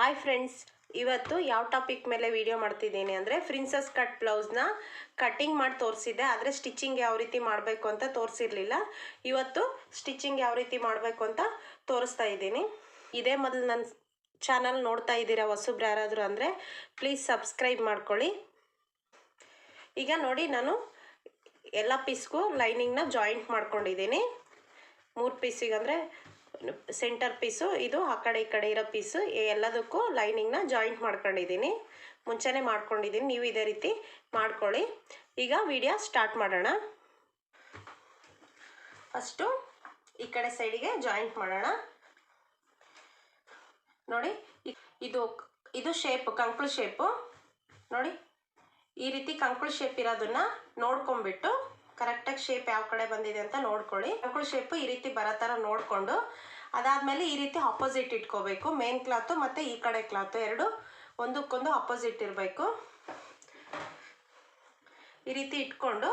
Hi friends ಇವತ್ತು ಯಾವ topic ಮೇಲೆ ವಿಡಿಯೋ ಮಾಡ್ತಿದ್ದೀನಿ ಅಂದರೆ ಪ್ರಿನ್ಸಸ್ ಕಟ್ ಬ್ಲೌಸ್ನ ಕಟ್ಟಿಂಗ್ ಮಾಡಿ ತೋರಿಸಿದ್ದೆ, ಆದರೆ ಸ್ಟಿಚಿಂಗ್ ಯಾವ ರೀತಿ ಮಾಡಬೇಕು ಅಂತ ತೋರಿಸಿರ್ಲಿಲ್ಲ. ಇವತ್ತು ಸ್ಟಿಚಿಂಗ್ ಯಾವ ರೀತಿ ಮಾಡಬೇಕು ಅಂತ ತೋರಿಸ್ತಾ ಇದ್ದೀನಿ. ಇದೇ ಮೊದಲು ನನ್ನ ಚಾನಲ್ ನೋಡ್ತಾ ಇದ್ದೀರಾ ಹೊಸಬ್ರು ಯಾರಾದರೂ ಅಂದರೆ ಪ್ಲೀಸ್ ಸಬ್ಸ್ಕ್ರೈಬ್ ಮಾಡ್ಕೊಳ್ಳಿ. ಈಗ ನೋಡಿ ನಾನು ಎಲ್ಲ ಪೀಸ್ಗೂ ಲೈನಿಂಗ್ನ ಜಾಯಿಂಟ್ ಮಾಡ್ಕೊಂಡಿದ್ದೀನಿ. ಮೂರು ಪೀಸಿಗೆ ಅಂದರೆ ಸೆಂಟರ್ ಪೀಸು ಇದು ಆ ಕಡೆ ಈ ಕಡೆ ಇರೋ ಪೀಸು ಎಲ್ಲದಕ್ಕೂ ಲೈನಿಂಗ್ನ ಜಾಯಿಂಟ್ ಮಾಡ್ಕೊಂಡಿದ್ದೀನಿ. ಮುಂಚೆನೆ ಮಾಡ್ಕೊಂಡಿದ್ದೀನಿ, ನೀವು ಇದೇ ರೀತಿ ಮಾಡ್ಕೊಳ್ಳಿ. ಈಗ ವಿಡಿಯೋ ಸ್ಟಾರ್ಟ್ ಮಾಡೋಣ. ಫಸ್ಟು ಈ ಕಡೆ ಸೈಡಿಗೆ ಜಾಯಿಂಟ್ ಮಾಡೋಣ. ನೋಡಿ, ಇದು ಇದು ಶೇಪ್ ಕಂಕ್ಳು ಶೇಪು ನೋಡಿ, ಈ ರೀತಿ ಕಂಕುಳು ಶೇಪ್ ಇರೋದನ್ನ ನೋಡ್ಕೊಂಡ್ಬಿಟ್ಟು ಕರೆಕ್ಟಾಗಿ ಶೇಪ್ ಯಾವ ಕಡೆ ಬಂದಿದೆ ಅಂತ ನೋಡ್ಕೊಳ್ಳಿ. ಅಂಕುಳ್ ಶೇಪ್ ಈ ರೀತಿ ಬರೋ ಥರ ನೋಡಿಕೊಂಡು, ಅದಾದಮೇಲೆ ಈ ರೀತಿ ಅಪೋಸಿಟ್ ಇಟ್ಕೋಬೇಕು. ಮೇನ್ ಕ್ಲಾತು ಮತ್ತು ಈ ಕಡೆ ಕ್ಲಾತು ಎರಡು ಒಂದಕ್ಕೊಂದು ಅಪೋಸಿಟ್ ಇರಬೇಕು. ಈ ರೀತಿ ಇಟ್ಕೊಂಡು,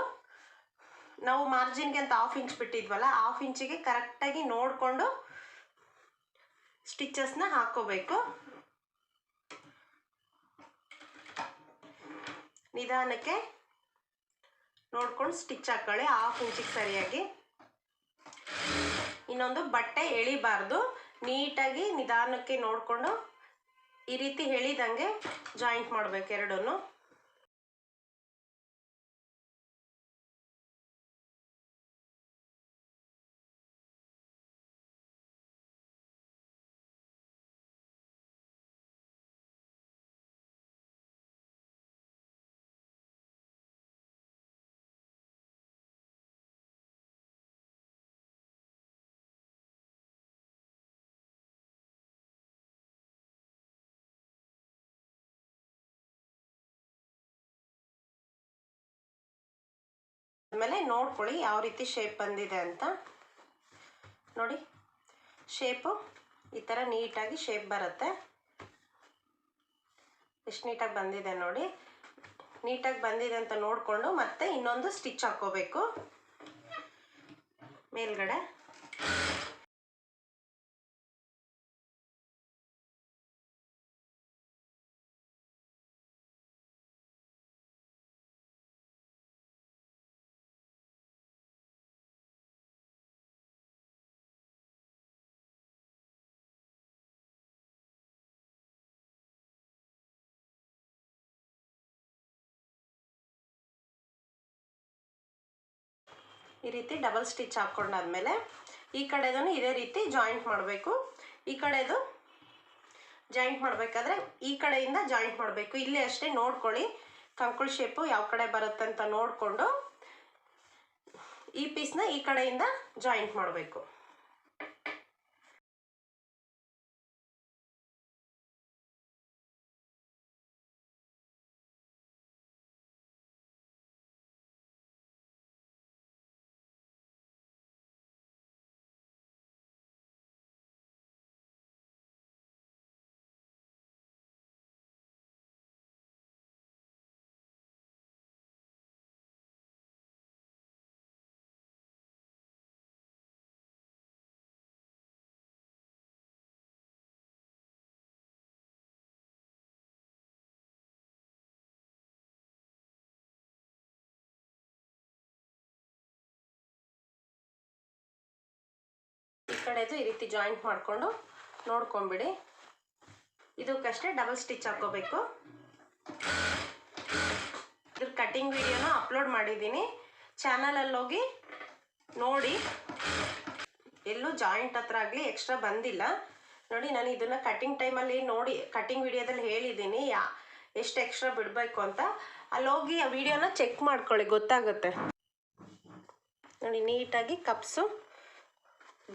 ನಾವು ಮಾರ್ಜಿನ್ಗೆ ಅಂತ ಹಾಫ್ ಇಂಚ್ ಬಿಟ್ಟಿದ್ವಲ್ಲ ಹಾಫ್ ಇಂಚಿಗೆ ಕರೆಕ್ಟಾಗಿ ನೋಡಿಕೊಂಡು ಸ್ಟಿಚಸ್ನ ಹಾಕೋಬೇಕು. ನಿಧಾನಕ್ಕೆ ನೋಡ್ಕೊಂಡು ಸ್ಟಿಚ್ ಹಾಕೊಳ್ಳಿ. ಹಾಫ್ ಇಂಚಿಗೆ ಸರಿಯಾಗಿ ಇನ್ನೊಂದು ಬಟ್ಟೆ ಎಳಿಬಾರ್ದು. ನೀಟಾಗಿ ನಿಧಾನಕ್ಕೆ ನೋಡಿಕೊಂಡು ಈ ರೀತಿ ಹೇಳಿದಂಗೆ ಜಾಯಿಂಟ್ ಮಾಡಬೇಕು ಎರಡನ್ನು. ಆಮೇಲೆ ನೋಡ್ಕೊಳ್ಳಿ ಯಾವ ರೀತಿ ಶೇಪ್ ಬಂದಿದೆ ಅಂತ. ನೋಡಿ ಶೇಪು ಈ ಥರ ನೀಟಾಗಿ ಶೇಪ್ ಬರುತ್ತೆ. ಎಷ್ಟು ನೀಟಾಗಿ ಬಂದಿದೆ ನೋಡಿ. ನೀಟಾಗಿ ಬಂದಿದೆ ಅಂತ ನೋಡಿಕೊಂಡು ಮತ್ತೆ ಇನ್ನೊಂದು ಸ್ಟಿಚ್ ಹಾಕ್ಕೋಬೇಕು ಮೇಲ್ಗಡೆ. ಈ ರೀತಿ ಡಬಲ್ ಸ್ಟಿಚ್ ಹಾಕ್ಕೊಂಡಾದ್ಮೇಲೆ ಈ ಕಡೆದೂ ಇದೇ ರೀತಿ ಜಾಯಿಂಟ್ ಮಾಡಬೇಕು. ಈ ಕಡೆದು ಜಾಯಿಂಟ್ ಮಾಡಬೇಕಾದ್ರೆ ಈ ಕಡೆಯಿಂದ ಜಾಯಿಂಟ್ ಮಾಡಬೇಕು. ಇಲ್ಲಿ ಅಷ್ಟೇ ನೋಡ್ಕೊಳ್ಳಿ ಕಂಕುಳ್ ಶೇಪು ಯಾವ ಕಡೆ ಬರುತ್ತೆ ಅಂತ ನೋಡಿಕೊಂಡು ಈ ಪೀಸ್ನ ಈ ಕಡೆಯಿಂದ ಜಾಯಿಂಟ್ ಮಾಡಬೇಕು. ಕಡೆದು ಈ ರೀತಿ ಜಾಯಿಂಟ್ ಮಾಡಿಕೊಂಡು ನೋಡ್ಕೊಂಬಿಡಿ. ಇದಕ್ಕಷ್ಟೇ ಡಬಲ್ ಸ್ಟಿಚ್ ಹಾಕೋಬೇಕು ಇದ್ರ ಕಟ್ಟಿಂಗ್ ವಿಡಿಯೋನ ಅಪ್ಲೋಡ್ ಮಾಡಿದ್ದೀನಿ. ಚಾನಲಲ್ಲಿ ಹೋಗಿ ನೋಡಿ. ಎಲ್ಲೂ ಜಾಯಿಂಟ್ ಹತ್ರ ಆಗಲಿ ಎಕ್ಸ್ಟ್ರಾ ಬಂದಿಲ್ಲ. ನೋಡಿ, ನಾನು ಇದನ್ನು ಕಟ್ಟಿಂಗ್ ಟೈಮಲ್ಲಿ ನೋಡಿ ಕಟ್ಟಿಂಗ್ ವಿಡಿಯೋದಲ್ಲಿ ಹೇಳಿದ್ದೀನಿ. ಯಾ, ಎಷ್ಟು ಎಕ್ಸ್ಟ್ರಾ ಬಿಡಬೇಕು ಅಂತ. ಅಲ್ಲಿ ಹೋಗಿ ಆ ವಿಡಿಯೋನ ಚೆಕ್ ಮಾಡ್ಕೊಳ್ಳಿ, ಗೊತ್ತಾಗುತ್ತೆ. ನೋಡಿ, ನೀಟಾಗಿ ಕಪ್ಸು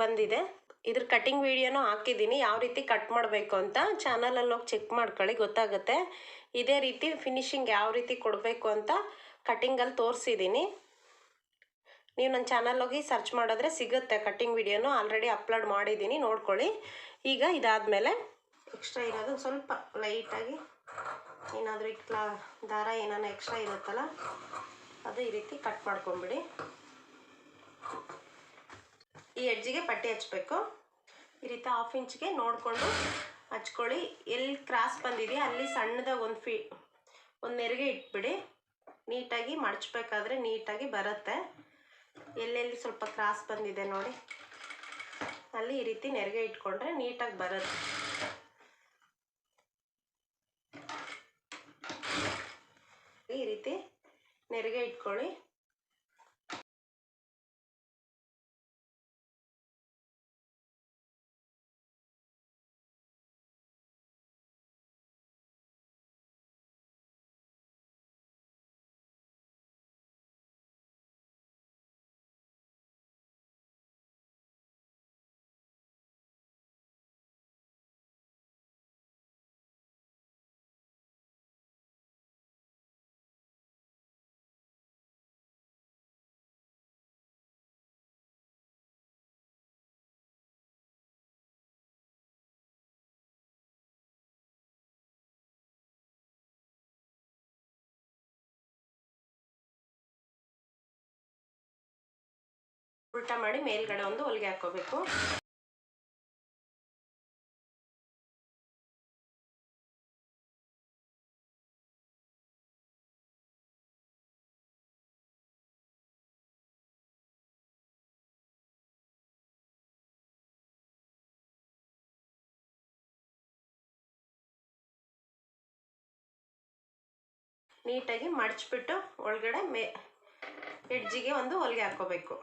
ಬಂದಿದೆ. ಇದ್ರ ಕಟಿಂಗ್ ವಿಡಿಯೋನು ಹಾಕಿದ್ದೀನಿ. ಯಾವ ರೀತಿ ಕಟ್ ಮಾಡಬೇಕು ಅಂತ ಚಾನಲಲ್ಲಿ ಹೋಗಿ ಚೆಕ್ ಮಾಡ್ಕೊಳ್ಳಿ, ಗೊತ್ತಾಗುತ್ತೆ. ಇದೇ ರೀತಿ ಫಿನಿಶಿಂಗ್ ಯಾವ ರೀತಿ ಕೊಡಬೇಕು ಅಂತ ಕಟ್ಟಿಂಗಲ್ಲಿ ತೋರಿಸಿದ್ದೀನಿ ನೀವು ನನ್ನ ಚಾನಲ್ ಹೋಗಿ ಸರ್ಚ್ ಮಾಡಿದ್ರೆ ಸಿಗುತ್ತೆ ಕಟಿಂಗ್ ವಿಡಿಯೋನು ಆಲ್ರೆಡಿ ಅಪ್ಲೋಡ್ ಮಾಡಿದ್ದೀನಿ ನೋಡ್ಕೊಳ್ಳಿ. ಈಗ ಇದಾದಮೇಲೆ ಎಕ್ಸ್ಟ್ರಾ ಇರೋದು ಸ್ವಲ್ಪ ಲೈಟಾಗಿ ಏನಾದರೂ ಇಟ್ಲ, ದಾರ ಏನಾನ ಎಕ್ಸ್ಟ್ರಾ ಇರುತ್ತಲ್ಲ, ಅದು ಈ ರೀತಿ ಕಟ್ ಮಾಡ್ಕೊಂಬಿಡಿ. ಈ ಎಡ್ಜಿಗೆ ಪಟ್ಟಿ ಹಚ್ಚಬೇಕು ಈ ರೀತಿ ಹಾಫ್ ಇಂಚ್ಗೆ ನೋಡಿಕೊಂಡು ಹಚ್ಕೊಳ್ಳಿ. ಎಲ್ಲಿ ಕ್ರಾಸ್ ಬಂದಿದೆಯಾ ಅಲ್ಲಿ ಸಣ್ಣದಾಗಿ ಒಂದು ಫೀ, ಒಂದು ನೆರಿಗೆ ಇಟ್ಬಿಡಿ. ನೀಟಾಗಿ ಮಡಚಬೇಕಾದ್ರೆ ನೀಟಾಗಿ ಬರುತ್ತೆ. ಎಲ್ಲೆಲ್ಲಿ ಸ್ವಲ್ಪ ಕ್ರಾಸ್ ಬಂದಿದೆ ನೋಡಿ. ಅಲ್ಲಿ ಈ ರೀತಿ ನೆರಿಗೆ ಇಟ್ಕೊಂಡ್ರೆ ನೀಟಾಗಿ ಬರುತ್ತೆ. ಈ ರೀತಿ ನೆರಿಗೆ ಇಟ್ಕೊಳ್ಳಿ. ಉಲ್ಟಾ ಮಾಡಿ ಮೇಲ್ಗಡೆ ಒಂದು ಹೊಲಿಗೆ ಹಾಕೋಬೇಕು. ನೀಟಾಗಿ ಮಡಚ್ಬಿಟ್ಟು ಒಳಗಡೆ ಮೇ ಎಡ್ಜಿಗೆ ಒಂದು ಹೊಲಿಗೆ ಹಾಕ್ಕೋಬೇಕು.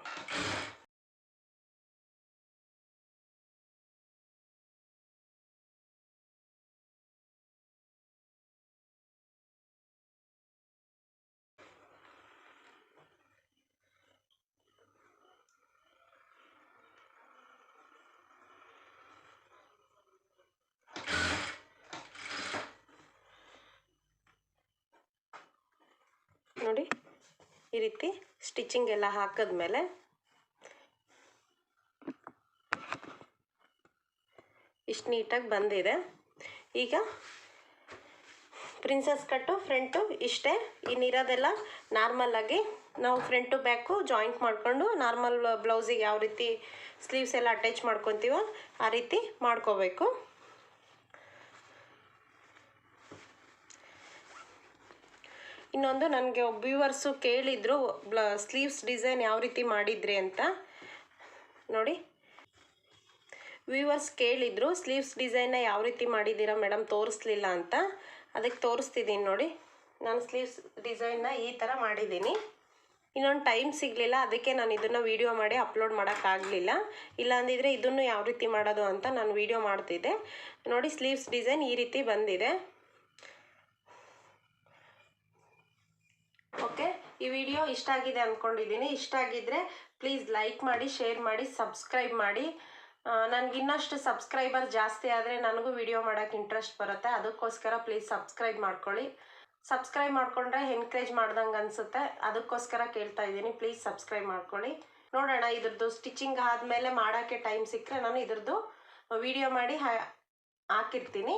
ನೋಡಿ. ಈ ರೀತಿ ಸ್ಟಿಚಿಂಗ್ ಎಲ್ಲ ಹಾಕಿದ್ಮೇಲೆ ಇಷ್ಟು ನೀಟಾಗಿ ಬಂದಿದೆ. ಈಗ ಪ್ರಿನ್ಸಸ್ ಕಟ್ಟು, ಫ್ರಂಟು ಇಷ್ಟೇ. ಇನ್ನಿರೋದೆಲ್ಲ ನಾರ್ಮಲಾಗಿ ನಾವು ಫ್ರಂಟು ಬ್ಯಾಕು ಜಾಯಿಂಟ್ ಮಾಡಿಕೊಂಡು ನಾರ್ಮಲ್ ಬ್ಲೌಸಿಗೆ ಯಾವ ರೀತಿ ಸ್ಲೀವ್ಸ್ ಎಲ್ಲ ಅಟ್ಯಾಚ್ ಮಾಡ್ಕೊತೀವೋ ಆ ರೀತಿ ಮಾಡ್ಕೋಬೇಕು. ಇನ್ನೊಂದು ನನಗೆ ವ್ಯೂವರ್ಸು ಕೇಳಿದರು, ಬ್ಲ, ಸ್ಲೀವ್ಸ್ ಡಿಸೈನ್ ಯಾವ ರೀತಿ ಮಾಡಿದ್ರಿ ಅಂತ. ನೋಡಿ. ವ್ಯೂವರ್ಸ್ ಕೇಳಿದರು, ಸ್ಲೀವ್ಸ್ ಡಿಸೈನ್ನ ಯಾವ ರೀತಿ ಮಾಡಿದ್ದೀರಾ ಮೇಡಮ್, ತೋರಿಸ್ಲಿಲ್ಲ ಅಂತ. ಅದಕ್ಕೆ ತೋರಿಸ್ತಿದ್ದೀನಿ ನೋಡಿ. ನಾನು ಸ್ಲೀವ್ಸ್ ಡಿಸೈನ್ನ ಈ ಥರ ಮಾಡಿದ್ದೀನಿ. ಇನ್ನೊಂದು ಟೈಮ್ ಸಿಗಲಿಲ್ಲ, ಅದಕ್ಕೆ ನಾನು ಇದನ್ನು ವೀಡಿಯೋ ಮಾಡಿ ಅಪ್ಲೋಡ್ ಮಾಡೋಕ್ಕಾಗಲಿಲ್ಲ ಇಲ್ಲ ಅಂದಿದ್ರೆ ಇದನ್ನು ಯಾವ ರೀತಿ ಮಾಡೋದು ಅಂತ ನಾನು ವೀಡಿಯೋ ಮಾಡ್ತಿದ್ದೆ. ನೋಡಿ, ಸ್ಲೀವ್ಸ್ ಡಿಸೈನ್ ಈ ರೀತಿ ಬಂದಿದೆ. ಓಕೆ? ಈ ವಿಡಿಯೋ ಇಷ್ಟ ಆಗಿದೆ ಅಂದ್ಕೊಂಡಿದ್ದೀನಿ ಇಷ್ಟ ಆಗಿದ್ದರೆ ಪ್ಲೀಸ್ ಲೈಕ್ ಮಾಡಿ, ಶೇರ್ ಮಾಡಿ, ಸಬ್ಸ್ಕ್ರೈಬ್ ಮಾಡಿ. ನನಗೆ ಇನ್ನಷ್ಟು ಸಬ್ಸ್ಕ್ರೈಬರ್ ಜಾಸ್ತಿ ಆದರೆ ನನಗೂ ವಿಡಿಯೋ ಮಾಡೋಕ್ಕೆ ಇಂಟ್ರೆಸ್ಟ್ ಬರುತ್ತೆ. ಅದಕ್ಕೋಸ್ಕರ ಪ್ಲೀಸ್ ಸಬ್ಸ್ಕ್ರೈಬ್ ಮಾಡ್ಕೊಳ್ಳಿ. ಸಬ್ಸ್ಕ್ರೈಬ್ ಮಾಡಿಕೊಂಡ್ರೆ ಎನ್ಕರೇಜ್ ಮಾಡ್ದಂಗೆ ಅನಿಸುತ್ತೆ. ಅದಕ್ಕೋಸ್ಕರ ಕೇಳ್ತಾ ಇದ್ದೀನಿ. ಪ್ಲೀಸ್ ಸಬ್ಸ್ಕ್ರೈಬ್ ಮಾಡ್ಕೊಳ್ಳಿ. ನೋಡೋಣ, ಇದ್ರದ್ದು ಸ್ಟಿಚಿಂಗ್ ಆದಮೇಲೆ ಮಾಡೋಕ್ಕೆ ಟೈಮ್ ಸಿಕ್ಕರೆ ನಾನು ಇದ್ರದ್ದು ವಿಡಿಯೋ ಮಾಡಿ ಹಾಕಿರ್ತೀನಿ.